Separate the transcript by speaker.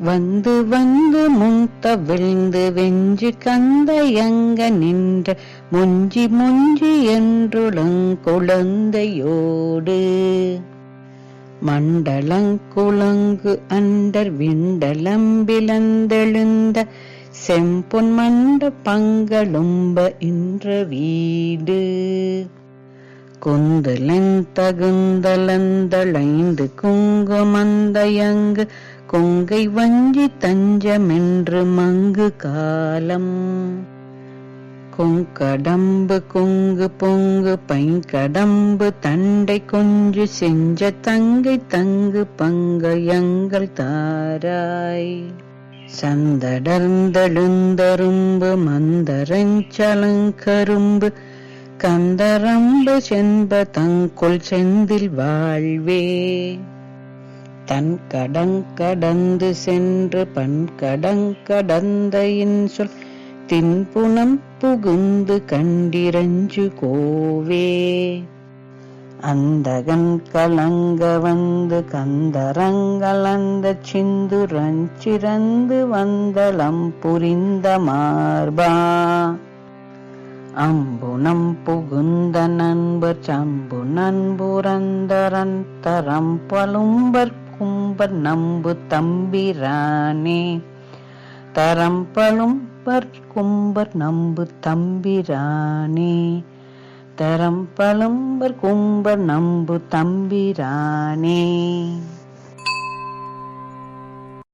Speaker 1: வந்து வந்து முன்த விழுந்து வெஞ்சு கந்தையங்க நின்ற முஞ்சி முஞ்சி என்றுளங்குழந்தையோடு மண்டலங்குளங்கு அண்டர் விண்டலம்பிலந்தெழுந்த செம்பொன் மண்ட பங்களும்ப இன்ற வீடு. குந்தலந்தகுந்தலந்தளைந்து குங்குமந்தயங்கு கொங்கை வஞ்சி தஞ்சமென்று மங்கு காலம். கொங்கடம்பு கொங்கு பொங்கு பைங்கடம்பு தண்டை கொஞ்சு செஞ்ச தங்கை தங்கு பங்கயங்கள் தாராய். சந்தடர்ந்தெழுந்தரும்பு மந்தரஞ்சலங்கரும்பு கந்தரம்பு செண்ப தங்குள் செந்தில் வாழ்வே. தன் கடங்கடந்து சென்று பண் கடங்கடந்த இன்சொல் தின்புணம் புகுந்து கண்டிரஞ்சு கோவே. அந்தகன் கலங்க வந்து கந்தரங்களந்த சிந்துரஞ்சிறந்து வந்தளம் புரிந்த மார்பா. அம்புணம் புகுந்த நண்பர் சம்பு நண்புரந்தரன் தரம் பழும்பர் கும்பர் நம்பு தம்பிரானே தரம்பழும்பர் கும்பர் நம்பு தம்பிரானே தரம்பழும்பர் கும்பர் நம்பு தம்பிரானே